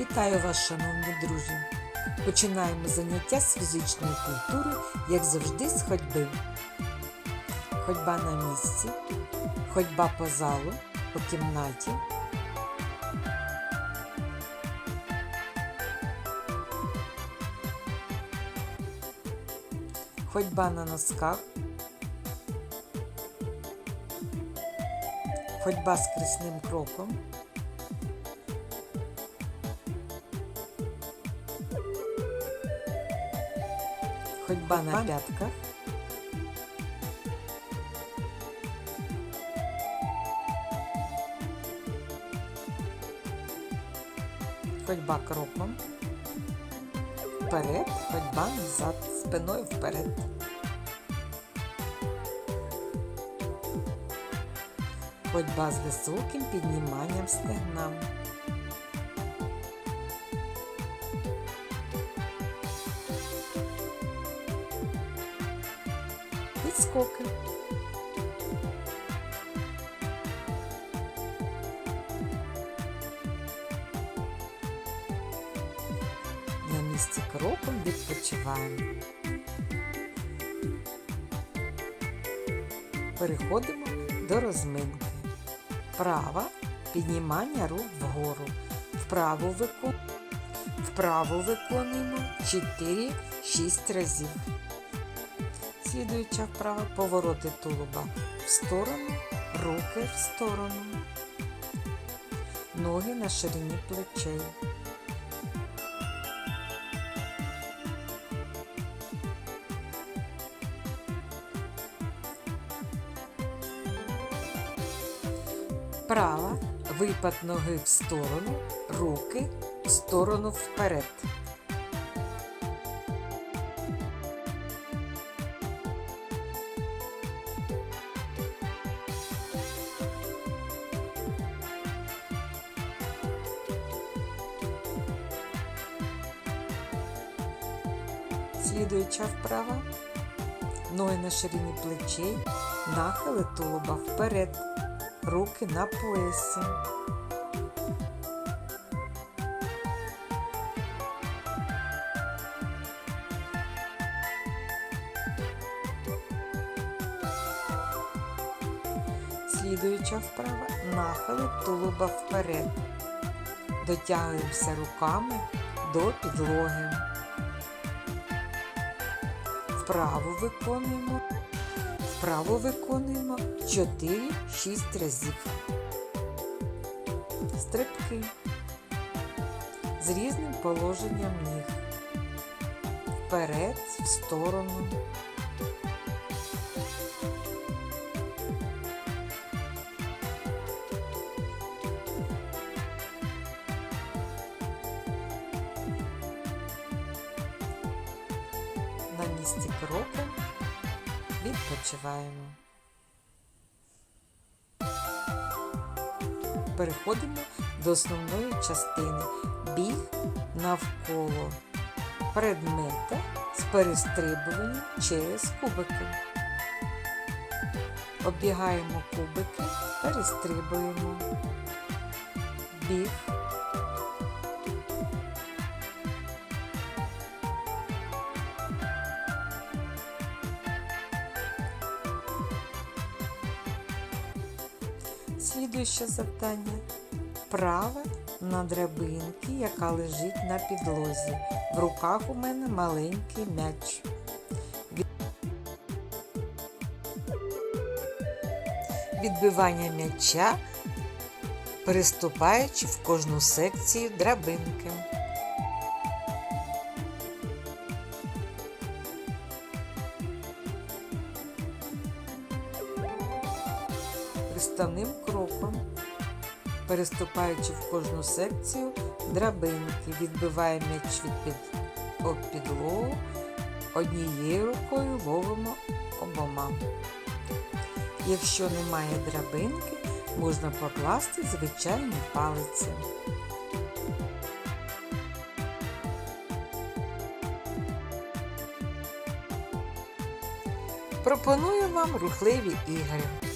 Вітаю вас, шановні друзі! Починаємо заняття з фізичної культури, як завжди, з ходьби. Ходьба на місці, ходьба по залу, по кімнаті. Ходьба на носках. Ходьба з кресним кроком. Ходьба на п'ятках. Ходьба кроком. Вперед, ходьба назад, спиною вперед. Ходьба з високим підніманням стегна. Підскоки. На місці кроком відпочиваємо. Переходимо до розминки. Права піднімання рук вгору. Вправо виконуємо. Вправо виконуємо 4-6 разів. Слідуюча вправа повороти тулуба в сторону, руки в сторону. Ноги на ширині плечей. Права випад ноги в сторону, руки в сторону вперед. Слідуюча вправа. Ноги на ширині плечей, нахили тулуба вперед, руки на поясі. Слідуюча вправа нахили тулуба вперед. Дотягуємося руками до підлоги. Вправо виконуємо. Вправо виконуємо 4-6 разів. Стрибки з різним положенням ніг. Вперед, в сторону. На місці кроку відпочиваємо. Переходимо до основної частини. Біг навколо предмета з перестрибуванням через кубики. Оббігаємо кубики, перестрибуємо. Біг. Слідуюче завдання. право на драбинки, яка лежить на підлозі. В руках у мене маленький м'яч. Відбивання м'яча, переступаючи в кожну секцію драбинки. Приставним кроком, переступаючи в кожну секцію драбинки, відбиває м'яч від під, об підлогу, однією рукою ловимо обома. Якщо немає драбинки, можна покласти звичайні палиці. Пропоную вам рухливі ігри.